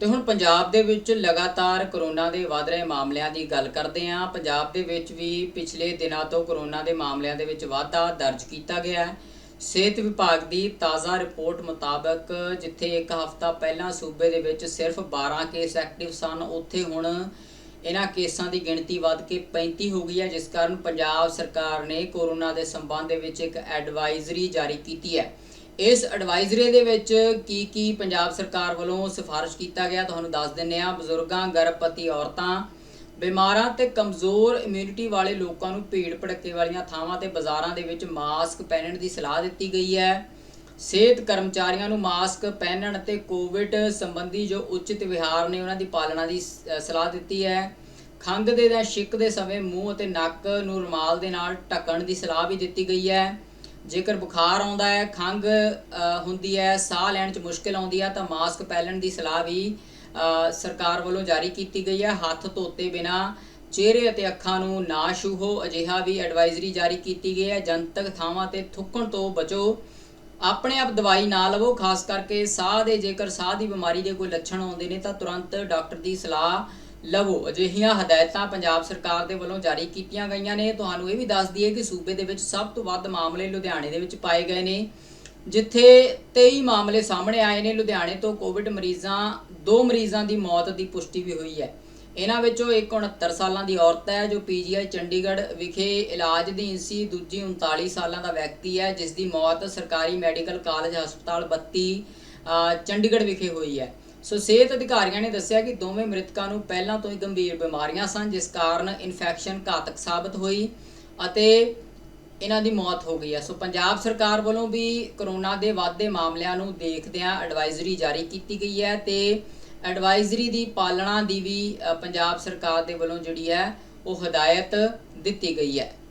ਤੇ ਹੁਣ ਪੰਜਾਬ ਦੇ ਵਿੱਚ ਲਗਾਤਾਰ ਕਰੋਨਾ ਦੇ ਵਧ ਰਹੇ ਮਾਮਲਿਆਂ ਦੀ ਗੱਲ ਕਰਦੇ ਹਾਂ। ਪੰਜਾਬ ਦੇ ਵਿੱਚ ਵੀ ਪਿਛਲੇ ਦਿਨਾਂ ਤੋਂ ਕਰੋਨਾ ਦੇ ਮਾਮਲਿਆਂ ਦੇ ਵਿੱਚ ਵਾਧਾ ਦਰਜ ਕੀਤਾ ਗਿਆ ਹੈ। ਸਿਹਤ ਵਿਭਾਗ ਦੀ ਤਾਜ਼ਾ ਰਿਪੋਰਟ ਮੁਤਾਬਕ ਜਿੱਥੇ ਇੱਕ ਹਫ਼ਤਾ ਪਹਿਲਾਂ ਸੂਬੇ ਦੇ ਵਿੱਚ ਸਿਰਫ 12 ਕੇਸ ਐਕਟਿਵ ਸਨ, ਉੱਥੇ ਹੁਣ ਇਹਨਾਂ ਕੇਸਾਂ ਦੀ ਗਿਣਤੀ ਵੱਧ ਕੇ 35 ਹੋ ਗਈ ਹੈ, ਜਿਸ ਕਾਰਨ ਪੰਜਾਬ ਸਰਕਾਰ ਨੇ ਕੋਰੋਨਾ ਦੇ ਸੰਬੰਧ ਦੇ ਵਿੱਚ ਇੱਕ ਐਡਵਾਈਜ਼ਰੀ ਜਾਰੀ ਕੀਤੀ ਹੈ। ਇਸ ਐਡਵਾਈਜ਼ਰੀ ਦੇ ਵਿੱਚ ਕੀ ਕੀ ਪੰਜਾਬ ਸਰਕਾਰ ਵੱਲੋਂ ਸਿਫਾਰਿਸ਼ ਕੀਤਾ ਗਿਆ, ਤੁਹਾਨੂੰ ਦੱਸ ਦਿੰਨੇ ਆ ਬਜ਼ੁਰਗਾਂ, ਗਰਭਵਤੀ ਔਰਤਾਂ, ਬਿਮਾਰਾਂ ਤੇ ਕਮਜ਼ੋਰ ਇਮਿਊਨਿਟੀ ਵਾਲੇ ਲੋਕਾਂ ਨੂੰ ਭੀੜ ਭੜੱਕੇ ਵਾਲੀਆਂ ਥਾਵਾਂ ਤੇ ਬਾਜ਼ਾਰਾਂ ਦੇ ਵਿੱਚ ਮਾਸਕ ਪਹਿਨਣ ਦੀ ਸਲਾਹ ਦਿੱਤੀ ਗਈ ਹੈ। ਸਿਹਤ ਕਰਮਚਾਰੀਆਂ ਨੂੰ ਮਾਸਕ ਪਹਿਨਣ ਅਤੇ ਕੋਵਿਡ ਸੰਬੰਧੀ ਜੋ ਉਚਿਤ ਵਿਹਾਰ ਨੇ, ਉਹਨਾਂ ਦੀ ਪਾਲਣਾ ਦੀ ਸਲਾਹ ਦਿੱਤੀ ਹੈ। ਖੰਘ ਦੇ ਜਾਂ ਛਿੱਕ ਦੇ ਸਮੇਂ ਮੂੰਹ ਅਤੇ ਨੱਕ ਨੂੰ ਰੁਮਾਲ ਦੇ ਨਾਲ ਢੱਕਣ ਦੀ ਸਲਾਹ ਵੀ ਦਿੱਤੀ ਗਈ ਹੈ। ਜੇਕਰ ਬੁਖਾਰ ਆਉਂਦਾ ਹੈ ਖੰਘ ਹੁੰਦੀ ਹੈ ਸਾਹ ਲੈਣ 'ਚ ਮੁਸ਼ਕਲ ਆਉਂਦੀ ਹੈ ਤਾਂ ਮਾਸਕ ਪਹਿਨਣ ਦੀ ਸਲਾਹ ਵੀ ਅ, ਸਰਕਾਰ ਵੱਲੋਂ ਜਾਰੀ ਕੀਤੀ ਗਈ ਹੈ। ਹੱਥ ਧੋਤੇ ਬਿਨਾ ਚਿਹਰੇ ਅਤੇ ਅੱਖਾਂ ਨੂੰ ਨਾ ਛੂਹੋ ਅਜਿਹਾ ਵੀ ਐਡਵਾਈਜ਼ਰੀ ਜਾਰੀ ਕੀਤੀ ਗਈ ਹੈ। ਜਨਤਕ ਥਾਵਾਂ ਤੇ ਥੁੱਕਣ ਤੋਂ ਬਚੋ ਆਪਣੇ ਆਪ ਦਵਾਈ ਨਾ ਲਵੋ ਖਾਸ ਕਰਕੇ ਸਾਹ ਦੇ ਜੇਕਰ ਸਾਹ ਦੀ ਬਿਮਾਰੀ ਦੇ ਕੋਈ ਲੱਛਣ ਆਉਂਦੇ ਨੇ ਤਾਂ ਤੁਰੰਤ ਡਾਕਟਰ ਦੀ ਸਲਾਹ ਲਵੋ, ਅਜਿਹੀਆਂ ਹਦਾਇਤਾਂ ਪੰਜਾਬ ਸਰਕਾਰ ਦੇ ਵੱਲੋਂ ਜਾਰੀ ਕੀਤੀਆਂ ਗਈਆਂ ਨੇ। ਤੁਹਾਨੂੰ ਇਹ ਵੀ ਦੱਸ ਦਈਏ ਕਿ ਸੂਬੇ ਦੇ ਵਿੱਚ ਸਭ ਤੋਂ ਵੱਧ ਮਾਮਲੇ ਲੁਧਿਆਣੇ ਦੇ ਵਿੱਚ ਪਾਏ ਗਏ ਨੇ, ਜਿੱਥੇ 23 ਮਾਮਲੇ ਸਾਹਮਣੇ ਆਏ ਨੇ। ਲੁਧਿਆਣੇ ਤੋਂ ਕੋਵਿਡ ਮਰੀਜ਼ਾਂ, ਦੋ ਮਰੀਜ਼ਾਂ ਦੀ ਮੌਤ ਦੀ ਪੁਸ਼ਟੀ ਵੀ ਹੋਈ ਹੈ। ਇਹਨਾਂ ਵਿੱਚੋਂ ਇੱਕ 69 ਸਾਲਾਂ ਦੀ ਔਰਤ ਹੈ, ਜੋ ਪੀਜੀਆਈ ਚੰਡੀਗੜ੍ਹ ਵਿਖੇ ਇਲਾਜ ਦੀ ਸੀ। ਦੂਜੀ 39 ਸਾਲਾਂ ਦਾ ਵਿਅਕਤੀ ਹੈ ਜਿਸ ਦੀ ਮੌਤ ਸਰਕਾਰੀ ਮੈਡੀਕਲ ਕਾਲਜ ਹਸਪਤਾਲ 32 ਚੰਡੀਗੜ੍ਹ ਵਿਖੇ ਹੋਈ ਹੈ। ਸੋ ਸਿਹਤ ਅਧਿਕਾਰੀਆਂ ਨੇ ਦੱਸਿਆ ਕਿ ਦੋਵੇਂ ਮ੍ਰਿਤਕਾਂ ਨੂੰ ਪਹਿਲਾਂ ਤੋਂ ਹੀ ਗੰਭੀਰ ਬਿਮਾਰੀਆਂ ਸਨ, ਜਿਸ ਕਾਰਨ ਇਨਫੈਕਸ਼ਨ ਘਾਤਕ ਸਾਬਤ ਹੋਈ ਅਤੇ ਇਹਨਾਂ ਦੀ ਮੌਤ ਹੋ ਗਈ ਹੈ। ਸੋ ਪੰਜਾਬ ਸਰਕਾਰ ਵੱਲੋਂ ਵੀ ਕਰੋਨਾ ਦੇ ਵਾਧੇ ਮਾਮਲਿਆਂ ਨੂੰ ਦੇਖਦਿਆਂ ਐਡਵਾਈਜ਼ਰੀ ਜਾਰੀ ਕੀਤੀ ਗਈ ਹੈ ਤੇ ਐਡਵਾਈਜ਼ਰੀ ਦੀ ਪਾਲਣਾ ਦੀ ਵੀ ਪੰਜਾਬ ਸਰਕਾਰ ਦੇ ਵੱਲੋਂ ਜਿਹੜੀ ਹੈ, ਉਹ ਹਦਾਇਤ ਦਿੱਤੀ ਗਈ ਹੈ।